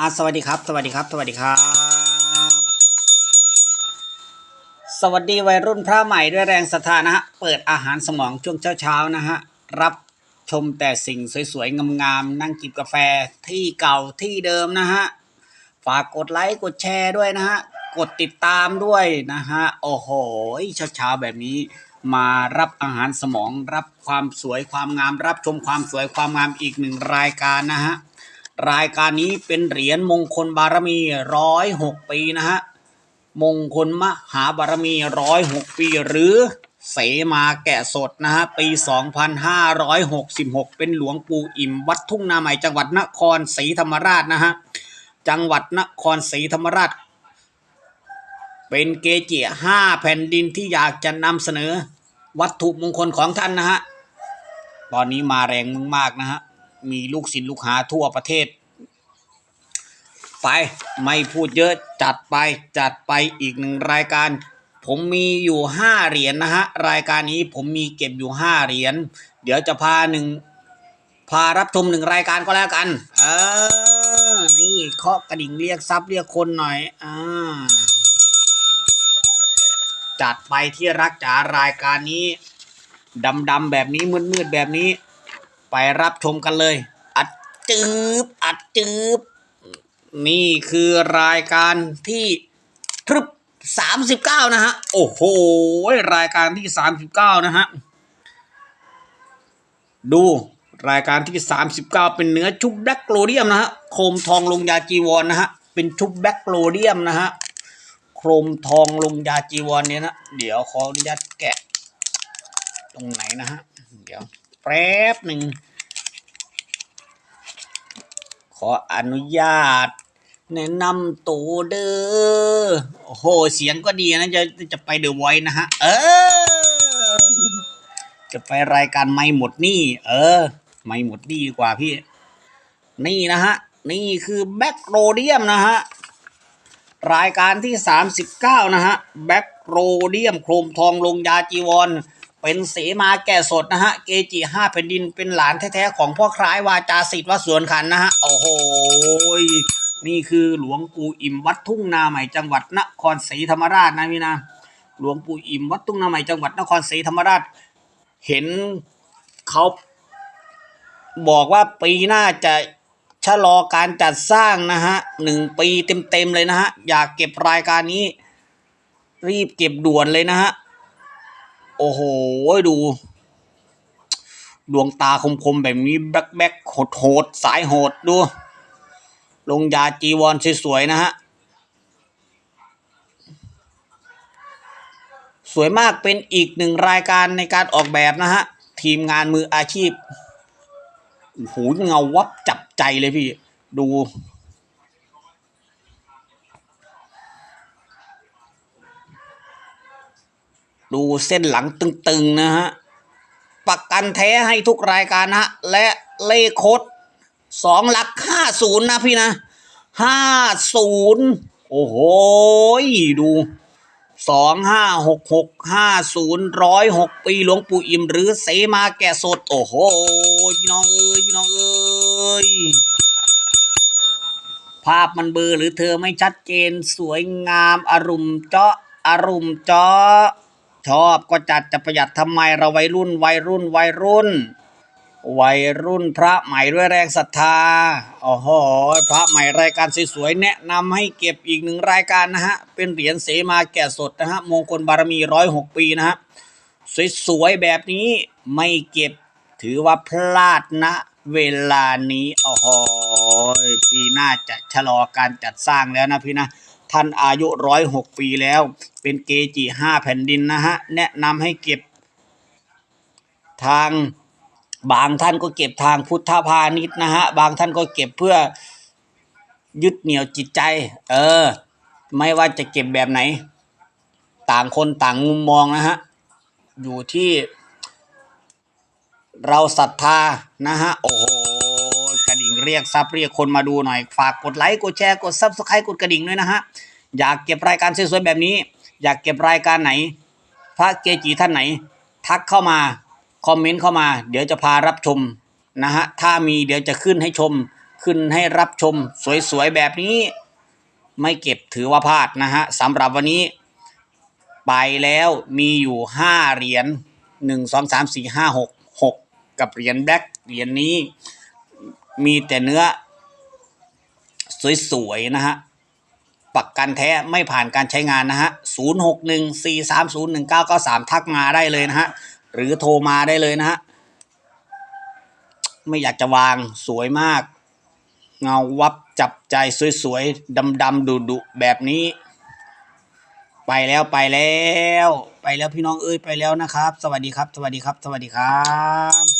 อ่าสวัสดีครับ สวัสดีครับ สวัสดีครับ สวัสดีวัยรุ่นพระใหม่ด้วยแรงศรัทธานะฮะ เปิดอาหารสมองช่วงเช้าๆนะฮะ รับชมแต่สิ่งสวยๆ งามๆ นั่งจิบกาแฟที่เก่าที่เดิมนะฮะ ฝากกดไลค์ กดแชร์ด้วยนะฮะ กดติดตามด้วยนะฮะ โอ้โห เช้าๆ แบบนี้มารับอาหารสมอง รับความสวยความงาม รับชมความสวยความงามอีกหนึ่งรายการนะฮะ รายการนี้เป็นเหรียญมงคลบารมีร้อยหกปีนะฮะมงคลมหาบารมีร้อยหกปี หรือเสมาแกะสดนะฮะปี 2566 เป็นหลวงปู่อิ่มวัดทุ่งนาใหม่จังหวัดนครศรีธรรมราชนะฮะจังหวัดนครศรีธรรมราช เป็นเกจิห้าแผ่นดินที่อยากจะนำเสนอวัตถุมงคลของท่านนะฮะตอนนี้มาแรงมากๆนะฮะ มีลูกศิษย์ลูกหาทั่วประเทศ ไปไม่พูดเยอะจัดไปจัดไปอีกหนึ่งรายการ ผมมีอยู่ห้าเหรียญนะฮะรายการนี้ผมมีเก็บอยู่ห้าเหรียญเดี๋ยวจะพาหนึ่งพารับชมหนึ่งรายการก็แล้วกัน เออ นี่เคาะกระดิ่งเรียกทรัพย์เรียกคนหน่อยอ่าจัดไปที่รักจ๋ารายการนี้ดำๆแบบนี้มืดๆแบบนี้ ไปรับชมกันเลย อัดจืบอัดจืบนี่คือรายการที่ทริปสามสิบเก้านะฮะ โอ้โห รายการที่สามสิบเก้านะฮะ ดูรายการที่สามสิบเก้าเป็นเนื้อชุบแบล็กโกลเดียมนะฮะ โครมทองลงยาจีวรนนะฮะเป็นชุบแบล็กโกลเดียมนะฮะโครมทองลงยาจีวรเนี่ยนะ เดี๋ยวขออนุญาตแกะ ตรงไหนนะฮะ เดี๋ยว แป๊บหนึ่ง ขออนุญาต แนะนำตัวเด้อโอ้โห เสียงก็ดีนะจะจะไปเดอะไวนะฮะ เออ จะไปรายการไม่หมดนี่ เออ ไม่หมดนี่ดีกว่าพี่ นี่นะฮะ นี่คือแบ็กโรเดียมนะฮะรายการที่ 39 นะฮะ แบ็กโรเดียมโครมทองลงยาจีวร เป็นเสมาแก่สดนะฮะ เกจิห้าแผ่นดินเป็นหลานแท้ๆของพ่อคล้ายวาจาสิทธิ์วัดสวนขันนะฮะ โอ้โห นี่คือหลวงปู่อิ่มวัดทุ่งนาใหม่จังหวัดนครศรีธรรมราชนะพี่นะ หลวงปู่อิ่มวัดทุ่งนาใหม่จังหวัดนครศรีธรรมราช เห็นเขาบอกว่าปีหน้าจะชะลอการจัดสร้างนะฮะหนึ่งปีเต็มๆเลยนะฮะ อยากเก็บรายการนี้ รีบเก็บด่วนเลยนะฮะ โอ้โห ดู ดวงตาคมๆ แบบนี้ แบ็คแบ็คโหดสายโหดดู ลงยาจีวรสวยๆ นะฮะ สวยมากเป็นอีกหนึ่งรายการในการออกแบบนะฮะ ทีมงานมืออาชีพโอ้โหเงาวับจับใจเลยพี่ ดู ดูเส้นหลังตึงๆนะฮะ ประกันแท้ให้ทุกรายการนะฮะ และเลขโคดสองหลักห้าศูนย์นะพี่นะห้าศูนย์โอ้โห ดูสองห้าหกหกห้าศูนย์ร้อยหกปีหลวงปู่อิ่มหรือเสมาแก่สด โอ้โห พี่น้องเอ้ย พี่น้องเอ้ย ภาพมันเบลอหรือเธอไม่ชัดเจนสวยงามอารมณ์เจาะอารมณ์เจาะ ชอบก็จัดจะประหยัดทำไมเราวัยรุ่นวัยรุ่นวัยรุ่น วัยรุ่นพระใหม่ด้วยแรงศรัทธาโอ้โหพระใหม่รายการสวยๆแนะนำให้เก็บอีกหนึ่งรายการนะฮะเป็นเหรียญเสมาแก่สดนะฮะมงคลบารมีร้อยหกปีนะฮะสวยๆแบบนี้ไม่เก็บถือว่าพลาดนะ เวลานี้โอ้โหปีหน้าจะชะลอการจัดสร้างแล้วนะพี่นะ ท่านอายุร้อยหกปีแล้ว เป็นเกจิห้าแผ่นดินนะฮะ แนะนำให้เก็บทางบางท่านก็เก็บทางพุทธพาณิชย์นะฮะ บางท่านก็เก็บเพื่อยึดเหนี่ยวจิตใจ เออ ไม่ว่าจะเก็บแบบไหน ต่างคนต่างมุมมองนะฮะ อยู่ที่เราศรัทธานะฮะ โอ้โห เรียกซับเรียกคนมาดูหน่อย ฝากกดไลค์กดแชร์กดซับสไครต์กดกระดิ่งด้วยนะฮะ อยากเก็บรายการสวยๆแบบนี้ อยากเก็บรายการไหน พระเกจิท่านไหน ทักเข้ามาคอมเมนต์เข้ามา เดี๋ยวจะพารับชมนะฮะถ้ามีเดี๋ยวจะขึ้นให้ชม ขึ้นให้รับชมสวยๆแบบนี้ ไม่เก็บถือว่าพลาดนะฮะสำหรับวันนี้ ไปแล้วมีอยู่ห้าเหรียญหนึ่งสองสามสี่ห้าหกหกกับเหรียญแบล็คเหรียญนี้ มีแต่เนื้อ สวยๆนะฮะ ปักกันแท้ไม่ผ่านการใช้งานนะฮะ 0 6 1 4 3 0 1 9 9 3 ทักมาได้เลยนะฮะ หรือโทรมาได้เลยนะฮะ ไม่อยากจะวางสวยมาก เงาวับจับใจสวยๆดำๆดุๆแบบนี้ ไปแล้วไปแล้ว ไปแล้วพี่น้องเอ้ยไปแล้วนะครับ สวัสดีครับ สวัสดีครับ สวัสดีครับ